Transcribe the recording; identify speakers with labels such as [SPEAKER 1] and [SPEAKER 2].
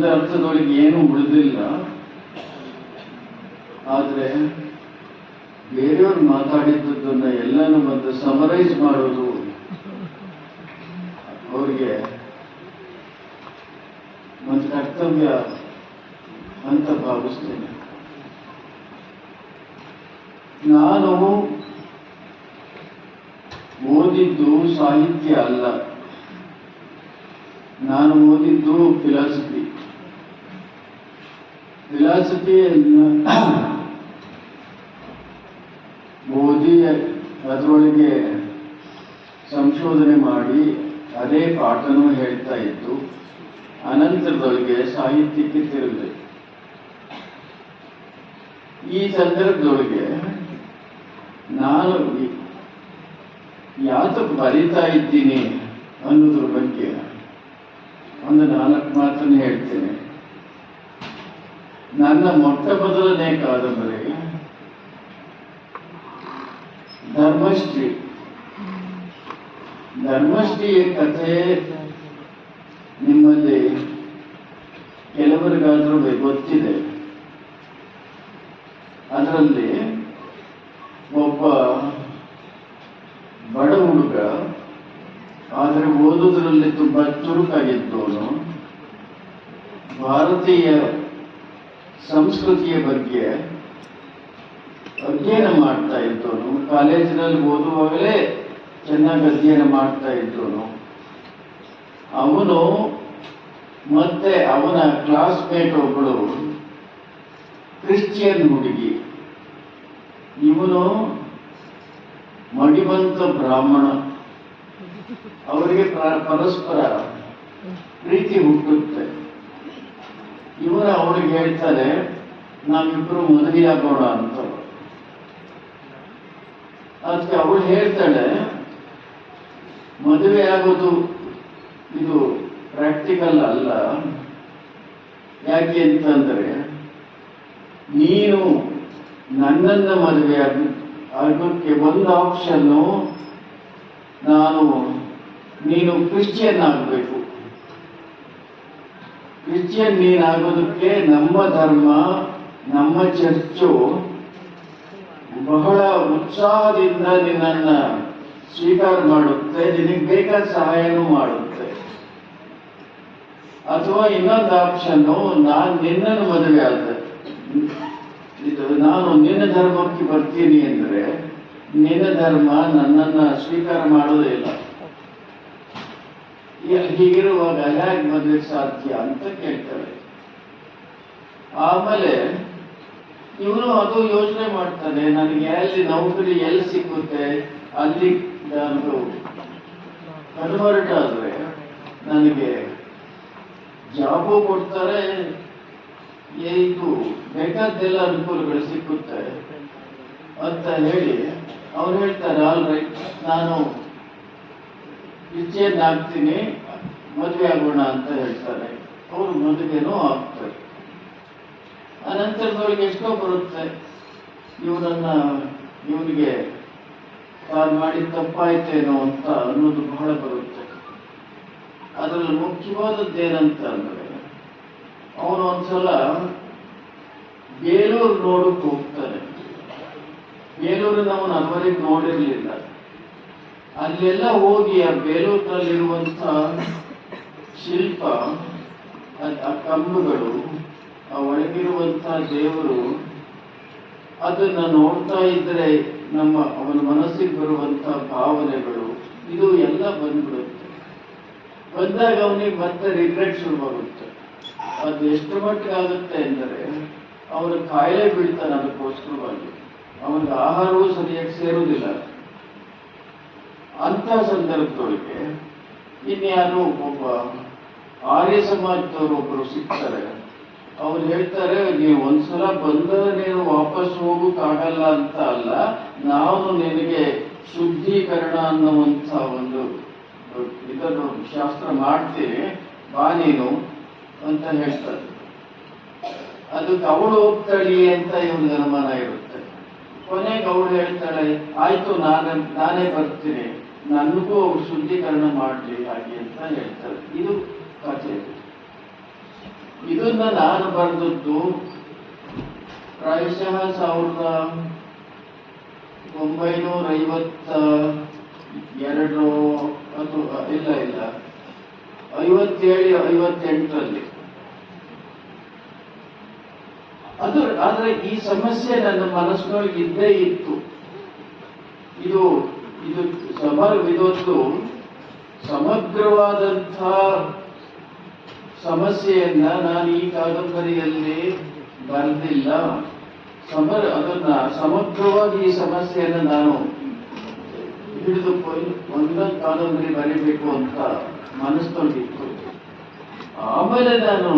[SPEAKER 1] ಒಂದು ಅರ್ಥದೊಳಗೆ ಏನು ಉಳಿದಿಲ್ಲ. ಆದ್ರೆ ಬೇರೆಯವ್ರು ಮಾತಾಡಿದ್ದನ್ನ ಎಲ್ಲಾನು ಬಂದು ಸಮರೈಸ್ ಮಾಡೋದು ಅವ್ರಿಗೆ ಒಂದು ಕರ್ತವ್ಯ ಅಂತ ಭಾವಿಸ್ತೇನೆ. ನಾನು ಓದಿದ್ದು ಸಾಹಿತ್ಯ ಅಲ್ಲ. ನಾನು ಓದಿದ್ದು ಫಿಲಾಸಫಿಯನ್ನು ಓದಿ ಅದರೊಳಗೆ ಸಂಶೋಧನೆ ಮಾಡಿ ಅದೇ ಪಾಠನೂ ಹೇಳ್ತಾ ಇತ್ತು ಅನಂತರದೊಳಗೆ ಸಾಹಿತ್ಯಕ್ಕೆ ತಿರುಗಿದೆ ಈ ಸಂದರ್ಭದೊಳಗೆ ನಾನು ಯಾತಕ್ಕೆ ಬರಿತಾ ಇದ್ದೀನಿ ಅನ್ನೋದ್ರ ಬಗ್ಗೆ ಒಂದು ನಾಲ್ಕು ಮಾತನ್ನು ಹೇಳ್ತೇನೆ. ನನ್ನ ಮೊಟ್ಟ ಮೊದಲನೇ ಕಾದಂಬರಿ ಧರ್ಮಶ್ರೀ. ಧರ್ಮಶ್ರೀಯ ಕಥೆ ನಿಮ್ಮಲ್ಲಿ ಕೆಲವರಿಗಾದ್ರೂ ಗೊತ್ತಿದೆ. ಅದರಲ್ಲಿ ಒಬ್ಬ ಬಡ ಹುಡುಗ, ಆದರೆ ಓದುವುದರಲ್ಲಿ ತುಂಬಾ ಚುರುಕಾಗಿದ್ದವನು, ಭಾರತೀಯ ಸಂಸ್ಕೃತಿಯ ಬಗ್ಗೆ ಅಧ್ಯಯನ ಮಾಡ್ತಾ ಇದ್ದವನು. ಕಾಲೇಜಿನಲ್ಲಿ ಓದುವಾಗಲೇ ಚೆನ್ನಾಗಿ ಅಧ್ಯಯನ ಮಾಡ್ತಾ ಇದ್ದವನು. ಅವನು ಮತ್ತೆ ಅವನ ಕ್ಲಾಸ್ಮೇಟ್ ಒಬ್ಬಳು ಕ್ರಿಶ್ಚಿಯನ್ ಹುಡುಗಿ. ಇವನು ಮಡಿವಂತ ಬ್ರಾಹ್ಮಣ. ಅವರಿಗೆ ಪ್ರ- ಪರಸ್ಪರ ಪ್ರೀತಿ ಹುಟ್ಟುತ್ತೆ. ಇವನು ಅವಳಿಗೆ ಹೇಳ್ತಾರೆ ನಾವಿಬ್ರು ಆಗೋಣ ಅಂತ. ಅದಕ್ಕೆ ಅವಳು ಹೇಳ್ತಾಳೆ, ಮದುವೆ ಆಗೋದು ಇದು ಪ್ರಾಕ್ಟಿಕಲ್ ಅಲ್ಲ. ಯಾಕೆ ಅಂತಂದ್ರೆ, ನೀನು ನನ್ನನ್ನ ಮದುವೆ ಆಗ, ಆಗೋಕ್ಕೆ ಒಂದು ಆಪ್ಷನ್ನು ನಾನು, ನೀನು ಕ್ರಿಶ್ಚಿಯನ್ ಆಗಬೇಕು. ಕ್ರಿಶ್ಚಿಯನ್ ನೀನಾಗೋದಕ್ಕೆ ನಮ್ಮ ಧರ್ಮ, ನಮ್ಮ ಚರ್ಚು. ಬಹಳ ಉತ್ಸಾಹದಿಂದ ನಿನ್ನನ್ನ ಸ್ವೀಕಾರ ಮಾಡುತ್ತೆ, ನಿನಗೆ ಬೇಕಾದ ಸಹಾಯನೂ ಮಾಡುತ್ತೆ. ಅಥವಾ ಇನ್ನೊಂದು ಆಪ್ಷನ್ನು, ನಾನು ನಿನ್ನನ್ನು ಮದುವೆ ಆದ ಇದು ನಾನು ನಿನ್ನ ಧರ್ಮಕ್ಕೆ ಬರ್ತೀನಿ ಅಂದ್ರೆ ನಿನ್ನ ಧರ್ಮ ನನ್ನನ್ನ ಸ್ವೀಕಾರ ಮಾಡೋದೇ ಇಲ್ಲ. ಹೀಗಿರುವಾಗ ಹೇಗೆ ಮದುವೆ ಸಾಧ್ಯ ಅಂತ ಕೇಳ್ತಾರೆ. ಆಮೇಲೆ ಇವನು ಅದು ಯೋಚನೆ ಮಾಡ್ತಾನೆ, ನನಗೆ ಎಲ್ಲಿ ನೌಕರಿ ಎಲ್ಲಿ ಸಿಕ್ಕುತ್ತೆ ಅಲ್ಲಿ ನಾನು ಕನ್ವರ್ಟ್ ಆದ್ರೆ ನನಗೆ ಜಾಬು ಕೊಡ್ತಾರೆ ಇದು ಬೇಕಾದ್ದೆಲ್ಲ ಅನುಕೂಲಗಳು ಸಿಕ್ಕುತ್ತೆ ಅಂತ ಹೇಳಿ ಅವ್ರು ಹೇಳ್ತಾರೆ ಆಲ್ ರೈಟ್ ನಾನು ಕ್ರಿಶ್ಚಿಯನ್ ಆಗ್ತೀನಿ ಮದುವೆ ಆಗೋಣ ಅಂತ ಹೇಳ್ತಾರೆ. ಅವರು ಮದುವೆನೂ ಆಗ್ತಾರೆ. ಅನಂತರದವರಿಗೆ ಎಷ್ಟೋ ಬರುತ್ತೆ. ಇವನನ್ನ, ಇವನಿಗೆ ತಾನು ಮಾಡಿದ ತಪ್ಪಾಯ್ತೇನೋ ಅಂತ ಅನ್ನೋದು ಬಹಳ ಬರುತ್ತೆ. ಅದರಲ್ಲಿ ಮುಖ್ಯವಾದದ್ದು ಏನಂತ ಅಂದ್ರೆ, ಅವನು ಒಂದ್ಸಲ ಬೇಲೂರು ನೋಡಕ್ ಹೋಗ್ತಾನೆ. ಬೇಲೂರಿನ ಅವನು ಅದುವರೆಗೆ ನೋಡಿರ್ಲಿಲ್ಲ. ಅಲ್ಲೆಲ್ಲ ಹೋಗಿ ಆ ಬೇಲೂರಿನಲ್ಲಿರುವಂತ ಶಿಲ್ಪ, ಆ ಕಂಬಗಳು, ಆ ಒಳಗಿರುವಂತ ದೇವರು ಅದನ್ನ ನೋಡ್ತಾ ಇದ್ರೆ ನಮ್ಮ ಅವನ ಮನಸ್ಸಿಗೆ ಬರುವಂತ ಭಾವನೆಗಳು, ಇದು ಎಲ್ಲ ಬಂದ್ಬಿಡುತ್ತೆ. ಬಂದಾಗ ಅವನಿಗೆ ಮತ್ತೆ ರಿಗ್ರೆಟ್ ಶುರುವಾಗುತ್ತೆ. ಅದು ಎಷ್ಟು ಮಟ್ಟಿಗೆ ಆಗುತ್ತೆ ಎಂದರೆ, ಅವನು ಕಾಯಿಲೆ ಬೀಳ್ತಾನೆ ಅದಕ್ಕೋಸ್ಕರವಾಗಿ. ಅವನಿಗೆ ಆಹಾರವೂ ಸರಿಯಾಗಿ ಸೇರುವುದಿಲ್ಲ. ಅಂತ ಸಂದರ್ಭದೊಳಗೆ ಇನ್ಯಾರು ಒಬ್ಬ ಆರ್ಯ ಸಮಾಜದವರು ಒಬ್ಬರು ಸಿಗ್ತಾರೆ. ಅವ್ರು ಹೇಳ್ತಾರೆ, ನೀವು ಒಂದ್ಸಲ ಬಂದರೆ ನೀನು ವಾಪಸ್ ಹೋಗಕ್ಕಾಗಲ್ಲ ಅಂತ ಅಲ್ಲ ನಾವು ನಿನಗೆ ಶುದ್ಧೀಕರಣ ಅನ್ನುವಂತ ಒಂದು ಇದನ್ನು ಶಾಸ್ತ್ರ ಮಾಡ್ತೀನಿ, ಬಾ ನೀನು ಅಂತ ಹೇಳ್ತಾರೆ. ಅದಕ್ಕೆ ಅವಳು ಹೋಗ್ತಾಳಿ ಅಂತ ಇವನು ಅನುಮಾನ ಇರುತ್ತೆ. ಕೊನೆಗೆ ಅವಳು ಹೇಳ್ತಾಳೆ, ಆಯ್ತು, ನಾನು, ನಾನೇ ಬರ್ತೀನಿ. ನನಗೂ ಅವ್ರು ಶುದ್ಧೀಕರಣ ಮಾಡಲಿ ಹಾಗೆ ಅಂತ ಹೇಳ್ತಾರೆ. ಇದು ಕಥೆ. ಇದನ್ನ ನಾನು ಬರೆದದ್ದು ಪ್ರಾಯಶಃ ಸಾವಿರದ ಒಂಬೈನೂರ ಐವತ್ತ ಎರಡು ಅಥವಾ ಇಲ್ಲ ಇಲ್ಲ. ಐವತ್ತೇಳು, ಐವತ್ತೆಂಟರಲ್ಲಿ. ಅದು, ಆದ್ರೆ ಈ ಸಮಸ್ಯೆ ನನ್ನ ಮನಸ್ಸಿನೊಳಗೆ ಇದ್ದೇ ಇತ್ತು. ಇದು ಇದು ಸಮರ್ ಇದೊಂದು ಸಮಗ್ರವಾದಂಥ ಸಮಸ್ಯೆಯನ್ನ ನಾನು ಈ ಕಾದಂಬರಿಯಲ್ಲಿ ಬರೆದಿಲ್ಲ. ಸಮರ ಅದನ್ನ ಸಮಗ್ರವಾಗಿ ಈ ಸಮಸ್ಯೆಯನ್ನು ನಾನು ಹಿಡಿದುಕೊಂಡು ಒಂದೊಂದು ಕಾದಂಬರಿ ಬರೀಬೇಕು ಅಂತ ಮನಸ್ಕೊಂಡಿತ್ತು ಆಮೇಲೆ ನಾನು